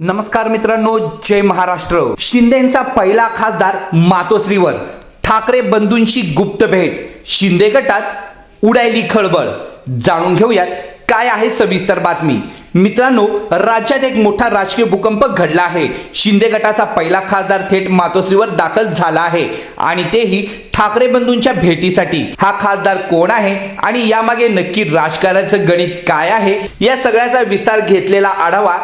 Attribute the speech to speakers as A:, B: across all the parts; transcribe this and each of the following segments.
A: नमस्कार मित्रांनो जय महाराष्ट्र. शिंदेचा पहिला खासदार मातोश्रीवर. ठाकरे बंधूंची गुप्त भेट. शिंदे गटात उडायली खळबळ. जाणून घेऊयात काय आहे सविस्तर बातमी. मित्रांनो राज्यात एक मोठा राजकीय भूकंप घडला आहे. शिंदे गटाचा पहिला खासदार थेट मातोश्रीवर दाखल झाला आहे. आणि तेही ठाकरे बंधूंच्या भेटीसाठी. हा खासदार कोण आहे आणि यामागे नक्की राजकारणाचं गणित काय आहे या सगळ्याचा विस्तार घेतलेला आढावा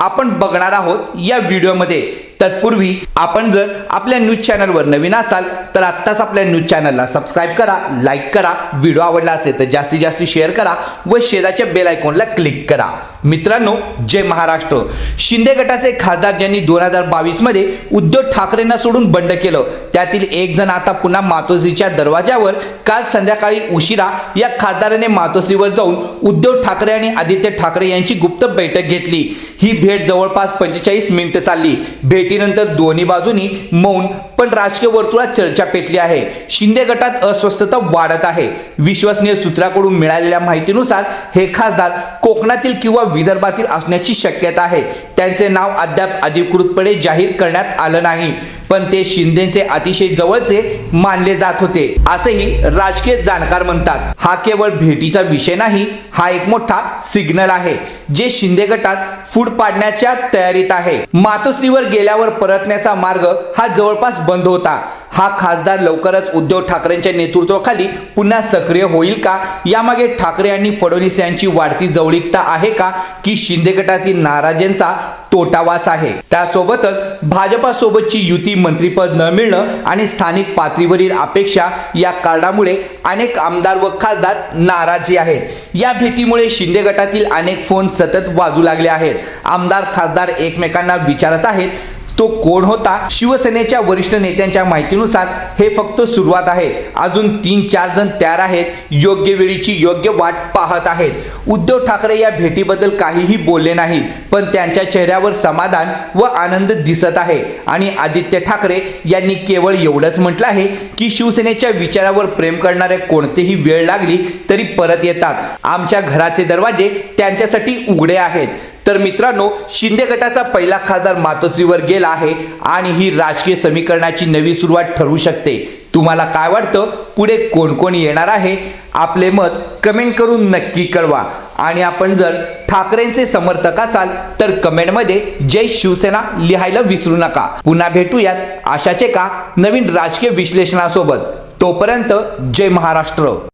A: आपण बघणार आहोत या व्हिडिओमध्ये. तत्पूर्वी आपण जर आपल्या न्यूज चॅनलवर नवीन असाल तर आत्ताच आपल्या न्यूज चॅनलला सबस्क्राईब करा लाईक करा व्हिडिओ आवडला असेल तर जास्तीत जास्त शेअर करा व शेजारच्या बेल आयकॉनला क्लिक करा. मित्रांनो जय महाराष्ट्र. शिंदे गटाचे खासदार ज्यांनी दोन हजार बावीसमध्ये उद्धव ठाकरेंना सोडून बंड केलं त्यातील एक जण आता पुन्हा मातोश्रीच्या दरवाजावर काल संध्याकाळी उशिरा या खासदाराने मातोश्रीवर जाऊन उद्धव ठाकरे आणि आदित्य ठाकरे यांची गुप्त बैठक घेतली. ही भेट जवळपास पंचेचाळीस मिनिटं चालली. भेटीनंतर दोन्ही बाजूनी मौन पण राजकीय वर्तुळात चर्चा पेटली आहे. शिंदे गटात अस्वस्थता वाढत आहे. विश्वसनीय सूत्राकडून मिळालेल्या माहितीनुसार हे खासदार कोकणातील किंवा विदर्भातील असण्याची शक्यता आहे. त्यांचे नाव अद्याप अधिकृतपणे जाहीर करण्यात आलं नाही. पण ते शिंदेचे अतिशय जवळचे मानले जात होते. असेही राजकीय जाणकार म्हणतात. हा केवळ भेटीचा विषय नाही हा एक मोठा सिग्नल आहे जे शिंदे गटात फूट पाडण्याच्या तयारीत आहे. मातोश्रीवर गेल्यावर परतण्याचा मार्ग हा जवळपास बंद होता. हा खासदार लवकरच उद्धव ठाकरेंच्या नेतृत्वाखाली पुन्हा सक्रिय होईल का? यामागे ठाकरे आणि फडणवीस यांची वाढती जवळीकता आहे का? की शिंदे गटातील नाराजांचा तोटावाच आहे. त्यासोबतच भाजपासोबतची युती मंत्रीपद न मिळणं आणि स्थानिक पातळीवरील अपेक्षा या कारणामुळे अनेक आमदार व खासदार नाराजी आहेत. या भेटीमुळे शिंदे गटातील अनेक फोन सतत वाजू लागले आहेत. आमदार खासदार एकमेकांना विचारत आहेत तो कोण होता? शिवसेनेच्या वरिष्ठ नेत्यांच्या माहितीनुसार हे फक्त सुरुवात आहे. अजून तीन चार जण तयार आहेत. योग्य वेळीची योग्य वाट पाहत आहेत. उद्धव ठाकरे या भेटीबद्दल काहीही बोलले नाही पण त्यांच्या चेहऱ्यावर समाधान व आनंद दिसत आहे. आणि आदित्य ठाकरे यांनी केवळ एवढंच म्हटलं आहे की शिवसेनेच्या विचारावर प्रेम करणारे कोणतेही वेळ लागली तरी परत येतात. आमच्या घराचे दरवाजे त्यांच्यासाठी उघडे आहेत. तर मित्रांनो शिंदे गटाचा पहिला खासदार मातोश्रीवर गेला आहे आणि ही राजकीय समीकरणाची नवी सुरुवात ठरू शकते. तुम्हाला काय वाटतं? पुढे कोण कोण येणार आहे? आपले मत कमेंट करून नक्की कळवा. आणि आपण जर ठाकरेंचे समर्थक असाल तर कमेंटमध्ये जय शिवसेना लिहायला विसरू नका. पुन्हा भेटूयात आशाचे का नवीन राजकीय विश्लेषणासोबत. तोपर्यंत जय महाराष्ट्र.